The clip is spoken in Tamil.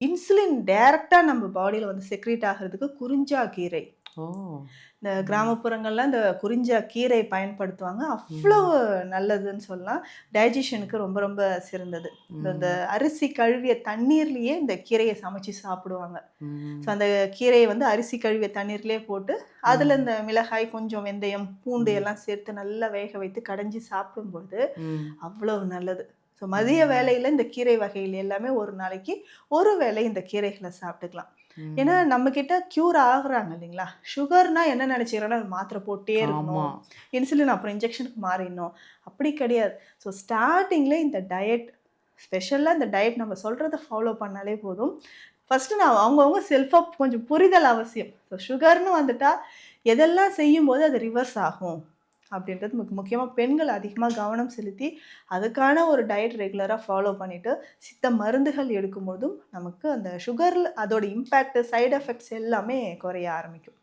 இன்சுலின் டைரக்டா நம்ம பாடியில வந்து செக்ரீட் ஆகுறதுக்கு குறிஞ்சா கீரை. இந்த. கிராமப்புறங்கள்ல இந்த குறிஞ்சா கீரை பயன்படுத்துவாங்க. அவ்வளவு ம். நல்லதுன்னு சொல்லலாம். டைஜஷனுக்கு ரொம்ப ரொம்ப சிறந்தது. இந்த. அரிசி கழுவிய தண்ணீர்லயே இந்த கீரைய சமைச்சு சாப்பிடுவாங்க. ஸோ. அந்த கீரைய வந்து அரிசி கழுவிய தண்ணீர்லயே போட்டு, அதுல. இந்த மிளகாய், கொஞ்சம் வெந்தயம், பூண்டு. எல்லாம் சேர்த்து நல்லா வேக வைத்து கடைஞ்சு சாப்பிடும்போது. அவ்வளவு நல்லது. ஸோ மதிய ம். வேளையில இந்த கீரை வகைகள் எல்லாமே ஒரு நாளைக்கு ஒரு வேளை இந்த கீரைகள சாப்பிட்டுக்கலாம். ஏன்னா. நம்ம கிட்ட க்யூர் ஆகுறாங்க இல்லைங்களா? சுகர்னா என்ன நினைச்சுக்கிறோம்னா, மாத்திரை போட்டே. இருக்கணும். இன்சுலின் அப்புறம் இன்ஜெக்ஷனுக்கு மாறிடணும். அப்படி கிடையாது. ஸோ ஸ்டார்ட்டிங்ல இந்த டயட் ஸ்பெஷலா இந்த டயட் நம்ம சொல்றத ஃபாலோ பண்ணாலே போதும். ஃபர்ஸ்ட்டு நான் அவங்கவங்க செல்ஃபா கொஞ்சம் புரிதல் அவசியம். ஸோ சுகர்ன்னு வந்துட்டா, எதெல்லாம் செய்யும்போது அது ரிவர்ஸ் ஆகும். அப்படின்றது முக் முக்கியமாக பெண்கள் அதிகமாக கவனம் செலுத்தி, அதுக்கான ஒரு டயட் ரெகுலராக ஃபாலோ பண்ணிவிட்டு சித்த மருந்துகள் எடுக்கும்போதும் நமக்கு அந்த சுகரில் அதோட இம்பேக்ட், சைடு எஃபெக்ட்ஸ் எல்லாமே குறைய ஆரம்பிக்கும்.